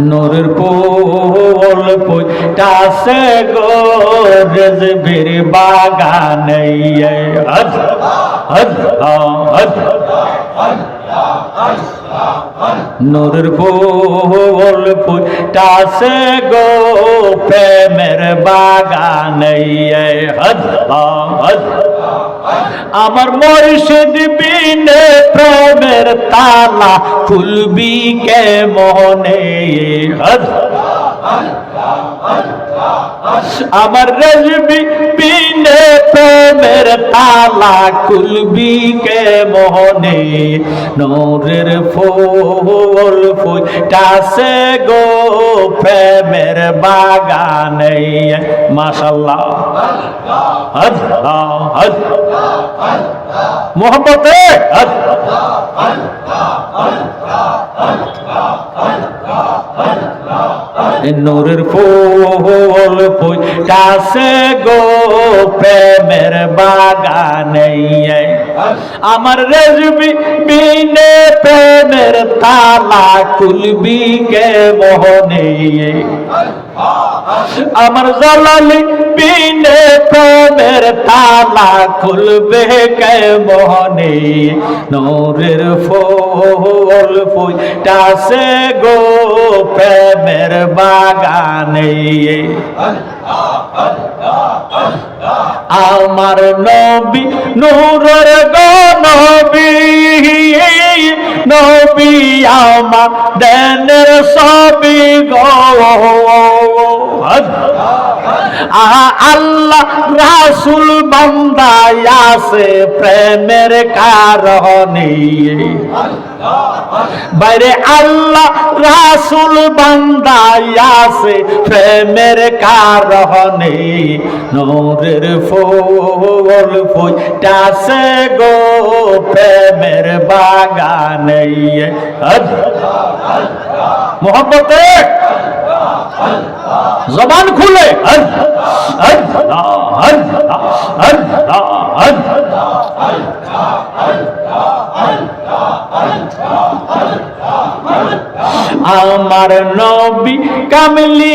নূরের পোল পুইটাছে গো রেজবির বাগানে হজ হজ হজ নূরের পোল পুইটাছে গো প্রেমের বাগানে হজ হজ আমার মর্শিদ বিনে প্রেমের তালা খুলবি কে মনে হজ আমার রজবি বিনে প্রেমের তালা খুলবি কে মোহনে? নূরের ফুল ফুটাছে গো প্রেমের বাগানে। মাশাল্লাহ হজ হজ মোহব্বতে হজ নূরের ফুল ফুটাছে গো প্রেমের বাগানে। আমার রেজবি বিনে প্রেমের তালা খুলবি কে মোহনে? আমার জলালি বিনে প্রেমের তালা খুলবে কে মোহনে? নূরের ফুল ফুটাছে গো প্রেমের বাগানে। আমার নবী নূরের গো নবী আমার দেনের সবই গো। আহা আল্লাহ রাসুল বান্দায় আছে, প্রেমের কারণে। বাইরে আল্লাহ রাসুল বান্দায় আছে, প্রেমের কারণে। নূরের ফুল ফুটাছে গো, প্রেমের বাগানে। মোহাম্মতে জবান খুলে। আমার নবী কামলি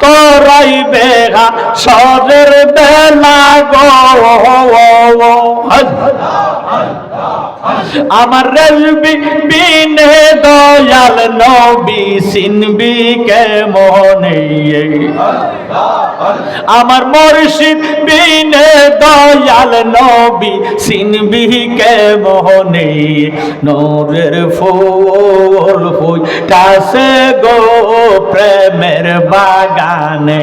তোরাই বেগা সরের বেলা গো। আমার রেলবি বিনে দয়াল নবী সিনবি কে মনে আমার মুর্শিদ বিনে দয়াল নবী সিনবি কে মোহনে নূরের ফুল ফুটাছে গো প্রেমের বাগানে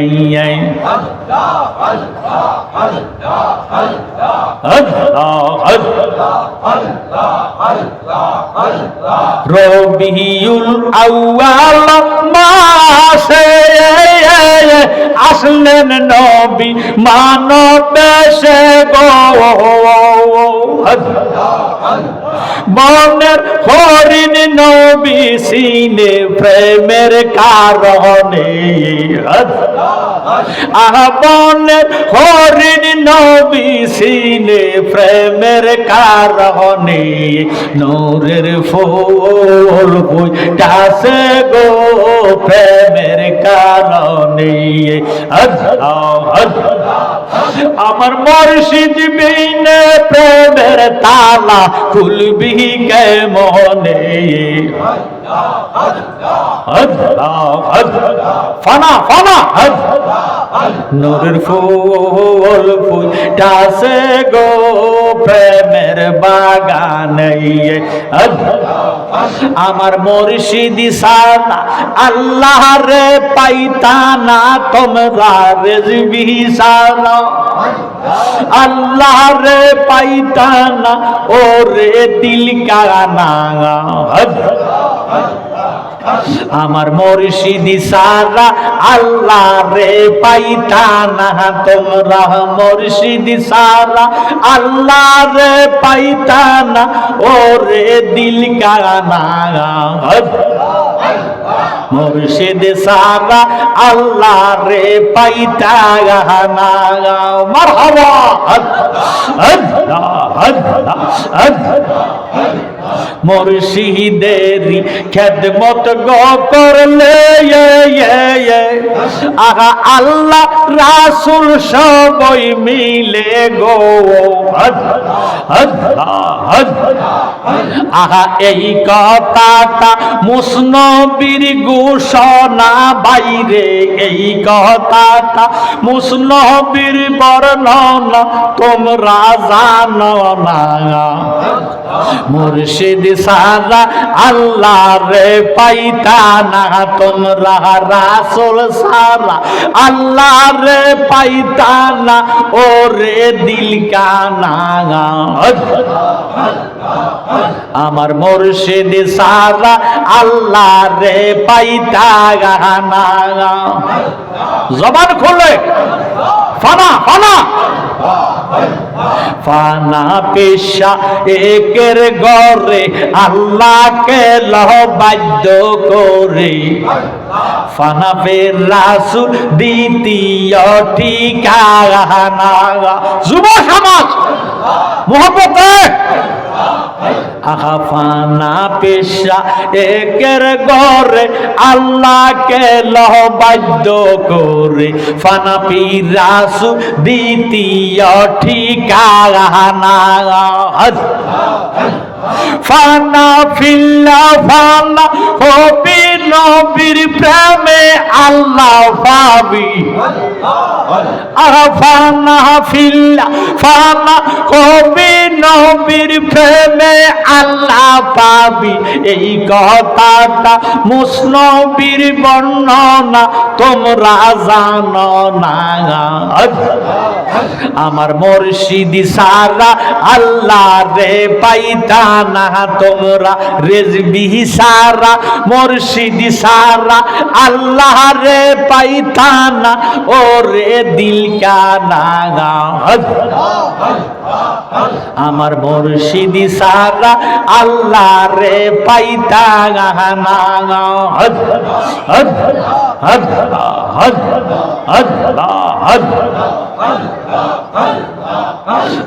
রবিউল আউয়াল মাসে আসলেন নবী মানব সে গো। মনের হরিণ নবী সিনে প্রেমের কারণে। আহা মনের হরিণ নবী সিনে প্রেমের কারণে। নূরের ফুল ফুটাছে গো প্রেমের কারণে। আমার মর্শিদ বিনে প্রেমের তালা খুলবি কে মনে নূরের ফুল ফুটাছে গো, প্রেমের বাগানে আমার মুর্শিদি সানা আল্লাহ রে পাইতানা তোমরা রেজবি আল্লাহ রে পাইতানা ও রে দিল কানা আমার মুর্শিদি সারা আল্লাহ রে পাইতা না, তোমরা মুর্শিদি সারা আল্লাহ রে পাইতা না, ওরে দিল কানা। মুর্শিদ সারা আল্লাহ রে পাইতা না। মারহাবা। আল্লাহ আল্লাহ আল্লাহ মুর্শিদেরি খেদমত গো করলে আহা, আল্লাহ, রাসুল সবই মিলে গো। আহা, এই কথাটা মুসনবীর ঘোষণা বাইরে। এই কথাটা মুসনবীর বর্ণনা তোমরা জানো না। মুর্শিদ সারা আল্লাহ রে পাইতা না তোমরা রাসুল সারা। আল্লাহ রে পাইতা না ও রে দিল কানা আমার মুর্শিদ সারা আল্লাহ রে পাইতা গানা জবান খুলে ফানা ফানা। ফানা পেশা একের গরে আল্লাহকে লহ বাধ্য করে। ফানা ফের রাসুল দ্বিতীয় ঠিকানা। যুব সমাজ মোহব্বতে আহাফানা পেশা একের গরে আল্লাহকে লহ বাদ্য করে। ফানা পিরাসু দ্বিতীয় ঠিকানা। ফানা ফিল্লা ফানা হবি নবীর প্রেমে আল্লাহ পাবি। হবি নবীর প্রেমে আল্লাহ পাবি। এই কথাটা মুসনবীর বর্ণনা, তোমরা জানো না। আমার মুর্শিদি সারা আল্লাহ রে পাইতা না, তোমরা রেজবি সারা মুর্শিদি সারা আল্লাহ রে পাইতা না ও রে দিল আমার মুর্শিদি সারা আল্লাহ রে পাইতা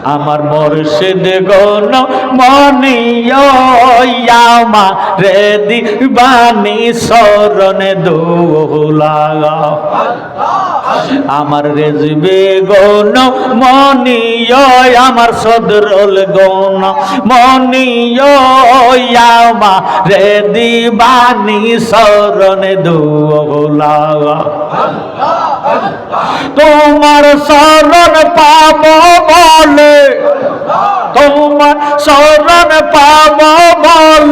আমার মুর্শিদ গন মনিয়ামা রে দিবানি শরণ দোলা আমার রেজবে গৌন মনিয় আমার সদরল গৌন মনিয় রে দিবানি শরণ দোলা তোমার শরণ পাব বলে, তোমার শরণ পাব বলে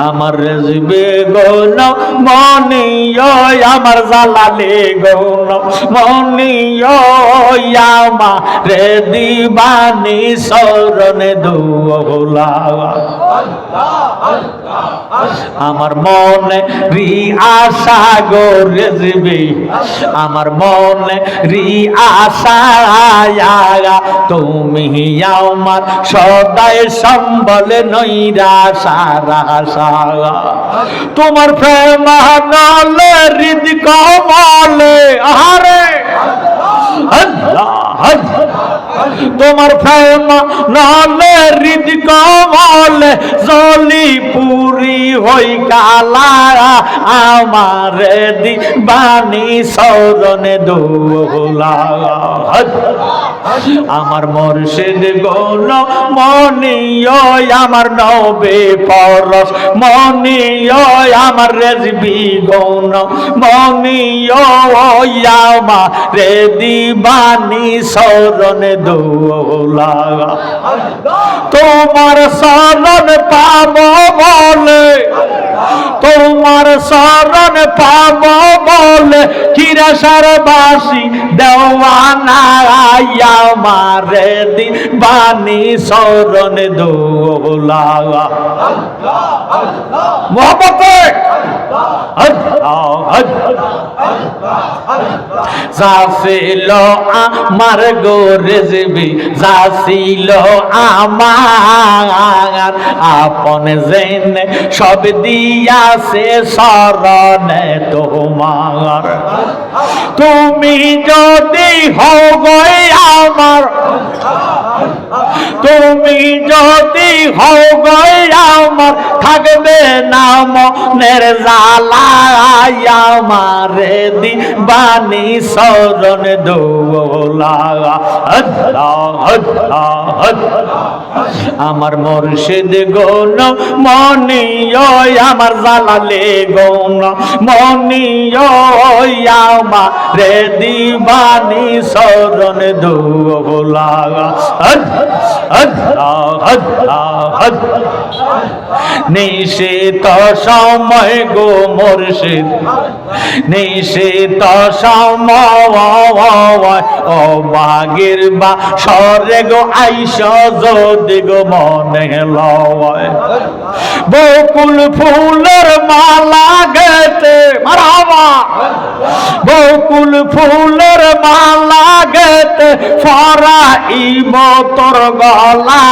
আমার রেজবে গৌন মনিয় আমার জালালে গৌন মনিয় আমা রে দিবানি শরণে দোলা আমার মনে রি আশা গো রেজবে আমার মনে রি আশা তুমি আমার সদায় সম্বলে নৈরা সারা সারা তোমার প্রেম নালে হৃদ কমলে আহারে আল্লাহ আল্লাহ তোমার প্রেম নালে হৃদ কমলে জলি পুরি হই কালা আমার দিবানি সরণে দোলা আমার মর্ষেদ গৌন মনিয় আমার নবে পরস মনিয় আমার রেজবি গৌন মনিয় আমার রে দিবানি সরণে দো দোলা তোমার শরণ পাব বলে তোমার শরণ পাব বলে কিরাসার বাসি দেওয়ানা মারে দি বাণী শরণ দোলা। মোহাম্মদ যাছিল আমার গোরেজবি যাছিল আমার আপন জেনে সব দিয়াছে তোমার। তুমি যদি হও গই আমার, তুমি যদি হও গই আমার, থাকবে না মনের জ্বালা আমারে। দি বাণী শরণ দোলা আমার মুর্শিদ গৌন মনিয় আমার জালালে গৌন মনিয় আমার রে দিবানি শরণ দোলা নিষেধ সময় গো মুর্শিদ নিষেধ সময়, ও বাগের বা সরে গো আইস যদি গো মনে লয়। বকুল ফুলের মালা গেতে মারাবা গেতে ফরা ইব তোর গলা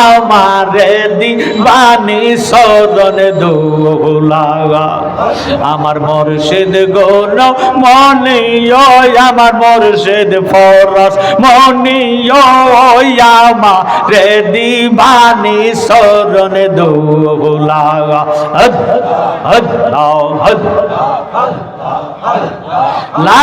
আমারে দিবানি সরণ দোলা আমার মুর্শিদ গৌন মনিয় আমার মুর্শিদ ফরস মনিয় আমার রে দিবানি সরণ দোলা হদ হদ হদ। লা